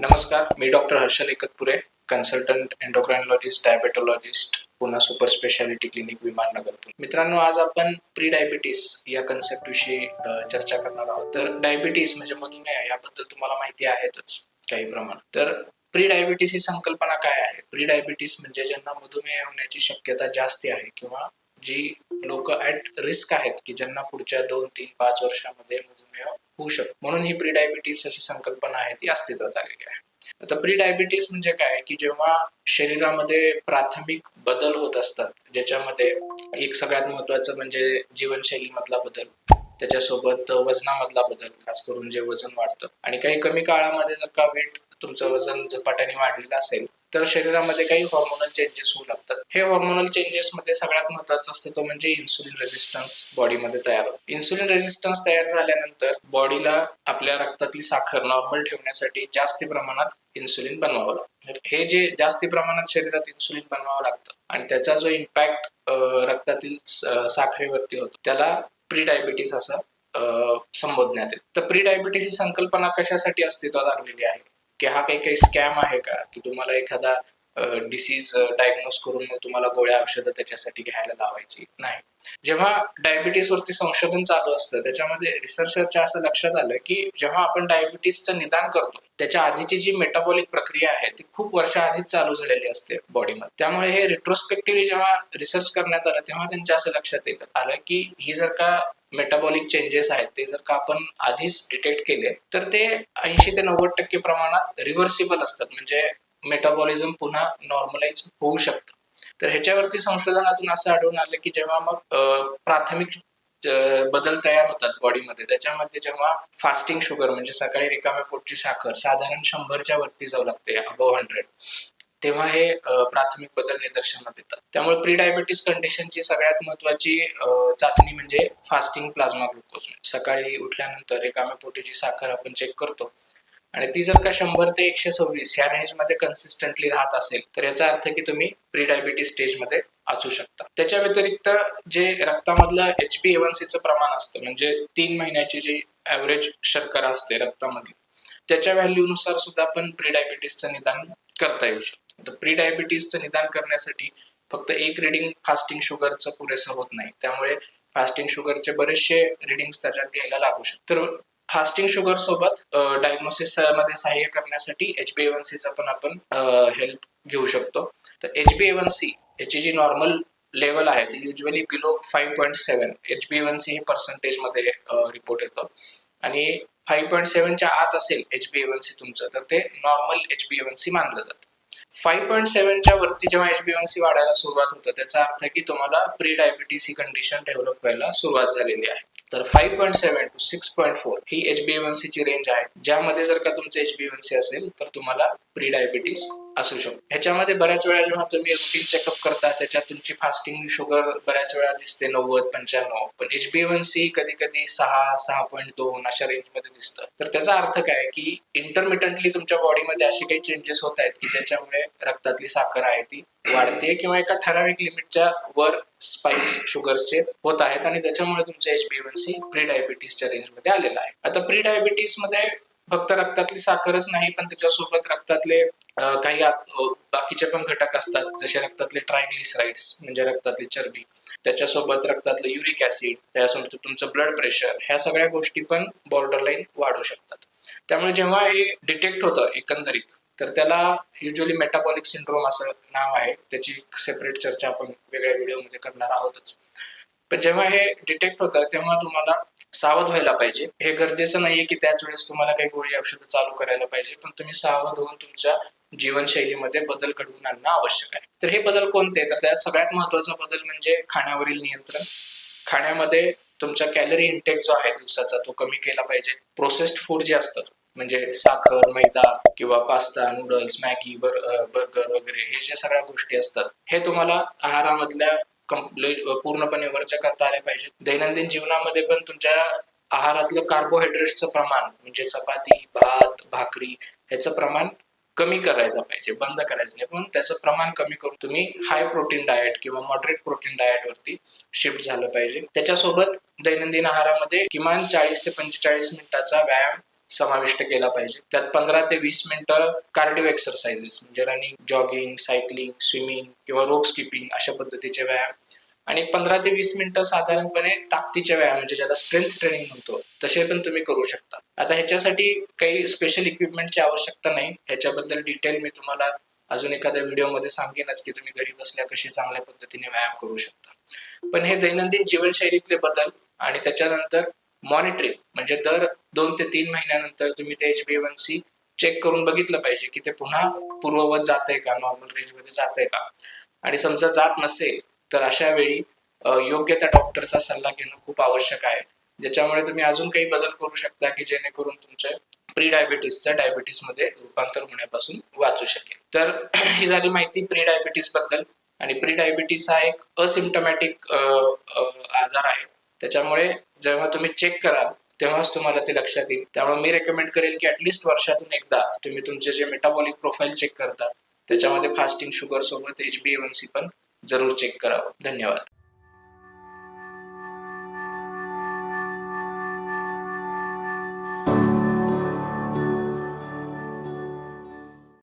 नमस्कार मी doctor Harshal Ekatpure consultant endocrinologist diabetologist पुन्हा super speciality clinic Viman Nagar मित्रांनो आज आपण प्री डायबिटीस या कन्सेप्ट विषयी चर्चा करणार आहोत. तर डायबिटीस म्हणजे मधुमेह याबद्दल तुम्हाला माहिती आहेतच काही प्रमाणात. तर प्री डायबिटीस ही संकल्पना काय आहे? प्री डायबिटीस म्हणजे ज्यांना मधुमेह होण्याची शक्यता जास्ती आहे किंवा जी लोक ऍट रिस्क आहेत की ज्यांना पुढच्या दोन तीन पाच वर्षामध्ये मधुमेह होऊ शकतो. म्हणून ही प्री डायबिटीस अशी संकल्पना आहे ती अस्तित्वात आलेली आहे. आता प्री डायबिटीस म्हणजे काय? की जेव्हा शरीरामध्ये प्राथमिक बदल होत असतात ज्याच्यामध्ये एक सगळ्यात महत्वाचं म्हणजे जीवनशैलीमधला बदल त्याच्यासोबत वजनामधला बदल खास करून जे वजन वाढतं. आणि काही कमी काळामध्ये जर का वेट तुमचं वजन झपाट्याने वाढलेलं असेल तर शरीरामध्ये काही हॉर्मोनल चेंजेस होऊ लागतात. हे हॉर्मोनल चेंजेस मध्ये सगळ्यात महत्वाचं असतं तो म्हणजे इन्सुलिन रेझिस्टन्स बॉडीमध्ये तयार होतो. इन्सुलिन रेझिस्टन्स तयार झाल्यानंतर बॉडीला आपल्या रक्तातली साखर नॉर्मल ठेवण्यासाठी जास्ती प्रमाणात इन्सुलिन बनवावं लागतं. हे जे जास्ती प्रमाणात शरीरात इन्सुलिन बनवावं लागतं आणि त्याचा जो इम्पॅक्ट रक्तातील साखरेवरती होतो त्याला प्री डायबिटीस असं संबोधण्यात येते. तर प्री डायबिटीस ही संकल्पना कशासाठी अस्तित्वात आणलेली आहे? की हा काही काही स्कॅम आहे का? की तुम्हाला एखादा डिसीज डायग्नोज करून मग तुम्हाला गोळ्या औषधं त्याच्यासाठी घ्यायला लावायची? नाही. जेव्हा डायबिटीस वरती संशोधन चालू असतं त्याच्यामध्ये रिसर्चरच्या असं लक्षात आलं की जेव्हा आपण डायबिटीसचं निदान करतो त्याच्या आधीची जी मेटाबॉलिक प्रक्रिया आहे ती खूप वर्ष आधीच चालू झालेली असते बॉडीमध्ये त्यामुळे हे रिट्रोस्पेक्टिव्हली जेव्हा रिसर्च करण्यात आलं तेव्हा त्यांच्या असं लक्षात येत आलं की ही जर का मेटाबॉलिक चेंजेस आहेत ते जर का आपण आधीच डिटेक्ट केले तर ते ऐंशी ते नव्वद टक्के प्रमाणात रिव्हर्सिबल असतात. म्हणजे मेटाबॉलिझम पुन्हा नॉर्मलाइज होऊ शकतं. तर ह्याच्यावरती संशोधनातून असं आढळून आलं की जेव्हा मग प्राथमिक बदल तयार होतात बॉडीमध्ये त्याच्यामध्ये जेव्हा फास्टिंग शुगर म्हणजे सकाळी रिकाम्या पोटची साखर साधारण शंभरच्या वरती जाऊ लागते अबव हंड्रेड तेव्हा हे प्राथमिक बदल निदर्शनात येतात. त्यामुळे प्री डायबिटीस कंडिशनची सगळ्यात महत्वाची चाचणी म्हणजे फास्टिंग प्लाझ्मा ग्लुकोज सकाळी उठल्यानंतर रिकाम्या पोटीची साखर आपण चेक करतो. आणि ती जर का शंभर ते एकशे सव्वीस ह्या रेंजमध्ये कन्सिस्टंटली राहत असेल तर याचा अर्थ की तुम्ही प्री डायबिटीस स्टेजमध्ये असू शकता. त्याच्या व्यतिरिक्त जे रक्तामधलं एच बी एव्हनसीचं प्रमाण असतं म्हणजे तीन महिन्याची जी ऍव्हरेज शर्करा असते रक्तामधली त्याच्या व्हॅल्यूनुसार सुद्धा आपण प्री डायबिटीसचं निदान करता येऊ शकतो. तर प्री डायबिटीजचं निदान करण्यासाठी फक्त एक रिडिंग फास्टिंग शुगरचं पुरेसं होत नाही. त्यामुळे फास्टिंग शुगरचे बरेचसे रिडिंग्स त्याच्यात घ्यायला लागू शकतात. तर फास्टिंग शुगर सोबत डायग्नोसिसमध्ये सहाय्य करण्यासाठी एच बी एवन सीचा पण आपण हेल्प घेऊ शकतो. तर एच बी एवन सी याची जी नॉर्मल लेवल आहे ती usually below five point seven H B A one C हे पर्सेंटेजमध्ये रिपोर्ट येतो. आणि फाईव्ह पॉईंट सेवनच्या आत असेल एच बी एवन सी तुमचं तर ते normal H B A one C मानलं जातं. फाईव्ह पॉईंट सेव्हनच्या वरती जेव्हा एच बी सी वाढायला सुरुवात होतं त्याचा अर्थ की तुम्हाला प्री डायबिटीस ही कंडिशन डेव्हलप व्हायला सुरुवात झालेली आहे. तर five point seven to six point four he H B C ची रेंज आहे. ज्यामध्ये जर का तुमचं एच बी सी असेल तर तुम्हाला प्री डायबिटीस असू शकतो. ह्याच्यामध्ये बऱ्याच वेळा जेव्हा तुम्ही रुटीन चेकअप करता त्याच्यात तुमची फास्टिंग शुगर बऱ्याच वेळा दिसते नव्वद पंच्याण्णव. पण एच बी वन सी कधी कधी सहा सहा पॉईंट दोन अशा रेंजमध्ये दिसतं. तर त्याचा अर्थ काय की इंटरमिटंटली तुमच्या बॉडीमध्ये असे काही चेंजेस होत आहेत की ज्याच्यामुळे रक्तातली साखर आहे ती वाढते किंवा एका ठराविक लिमिटच्या वर स्पाइक्स शुगरचे होत आहेत आणि त्याच्यामुळे तुमचं H B one C pre डायबिटीसच्या रेंजमध्ये आलेलं आहे. आता प्री डायबिटीसमध्ये फक्त रक्तातली साखरच नाही पण त्याच्यासोबत रक्तातले काही बाकीचे पण घटक असतात जसे रक्तातले ट्रायग्लिसराइड्स म्हणजे रक्तातली चरबी त्याच्यासोबत रक्तातलं युरिक ऍसिड त्यासोबत तुमचं ब्लड प्रेशर ह्या सगळ्या गोष्टी पण बॉर्डरलाईन वाढू शकतात. त्यामुळे जेव्हा हे डिटेक्ट होतं एकंदरीत तर त्याला युजली मेटाबॉलिक सिंड्रोम असं नाव आहे. त्याची सेपरेट चर्चा आपण वेगळ्या व्हिडिओमध्ये करणार आहोतच. पण जेव्हा हे डिटेक्ट होतं तेव्हा तुम्हाला सावध व्हायला पाहिजे. हे गरजेचं नाहीये की त्याच वेळेस तुम्हाला काही गोळी औषधं चालू करायला पाहिजे पण तुम्ही सावध होऊन तुमच्या जीवनशैलीमध्ये बदल घडवून आणणं आवश्यक आहे. तर हे बदल कोणते? तर त्यात सगळ्यात महत्त्वाचा बदल म्हणजे खाण्यावरील नियंत्रण. खाण्यामध्ये तुमचा कॅलरी इंटेक जो आहे दिवसाचा तो कमी केला पाहिजे. प्रोसेस्ड फूड जे असतं म्हणजे साखर मैदा किंवा पास्ता नूडल्स मॅगी बर बर्गर वगैरे हे ज्या सगळ्या गोष्टी असतात हे तुम्हाला आहारामधल्या कंप्लीट पूर्णपणे वरच्या करता आले पाहिजेत. दैनंदिन जीवनामध्ये पण तुमच्या आहारातलं कार्बोहायड्रेट्सचं प्रमाण म्हणजे चपाती भात भाकरी ह्याचं प्रमाण कमी करायचा पाहिजे बंद करायचं नाही पण त्याचं प्रमाण कमी करून तुम्ही हाय प्रोटीन डाएट किंवा मॉडरेट प्रोटीन डाएट वरती शिफ्ट झालं पाहिजे. त्याच्यासोबत दैनंदिन आहारामध्ये किमान चाळीस ते पंचेचाळीस मिनिटाचा व्यायाम समाविष्ट केला पाहिजे. त्यात पंधरा ते वीस मिनिटं कार्डिओ एक्सरसाइजेस म्हणजे रनिंग जॉगिंग सायकलिंग स्विमिंग किंवा रोप स्किपिंग अशा पद्धतीचे व्यायाम आणि पंधरा ते वीस मिनिटं साधारणपणे ताकदीच्या व्यायाम म्हणजे ज्याला स्ट्रेंथ ट्रेनिंग म्हणतो तसे पण तुम्ही करू शकता. आता ह्याच्यासाठी काही स्पेशल इक्विपमेंटची आवश्यकता नाही. ह्याच्याबद्दल डिटेल मी तुम्हाला अजून एखाद्या व्हिडिओमध्ये सांगेनच की तुम्ही घरी बसल्या कशी चांगल्या पद्धतीने व्यायाम करू शकता. पण हे दैनंदिन जीवनशैलीतले बदल आणि त्याच्यानंतर मॉनिटरिंग म्हणजे दर दोन ते तीन महिन्यानंतर तुम्ही ते एच बी सी चेक करून बघितलं पाहिजे की ते पुन्हा पूर्ववत जात आहे का? नॉर्मल रेंजमध्ये जात आहे का? आणि समजा जात नसेल तर अशा वेळी योग्य त्या डॉक्टरचा सल्ला घेणं खूप आवश्यक आहे. ज्याच्यामुळे तुम्ही अजून काही बदल करू शकता की जेणेकरून तुमचे प्री डायबिटीसचं डायबिटीसमध्ये रूपांतर होण्यापासून वाचू शकेल. तर ही झाली माहिती प्री डायबिटीसबद्दल. आणि प्री डायबिटीस हा एक असिम्टमॅटिक आजार आहे. त्याच्यामुळे जेव्हा तुम्ही चेक कराल तेव्हाच तुम्हाला ते लक्षात येईल. त्यामुळे मी रेकमेंड करेल की ऍटलिस्ट वर्षातून एकदा तुम्ही तुमचे जे मेटाबॉलिक प्रोफाईल चेक करता त्याच्यामध्ये फास्टिंग शुगर सोबत एच बी सी पण जरूर चेक करावं. धन्यवाद.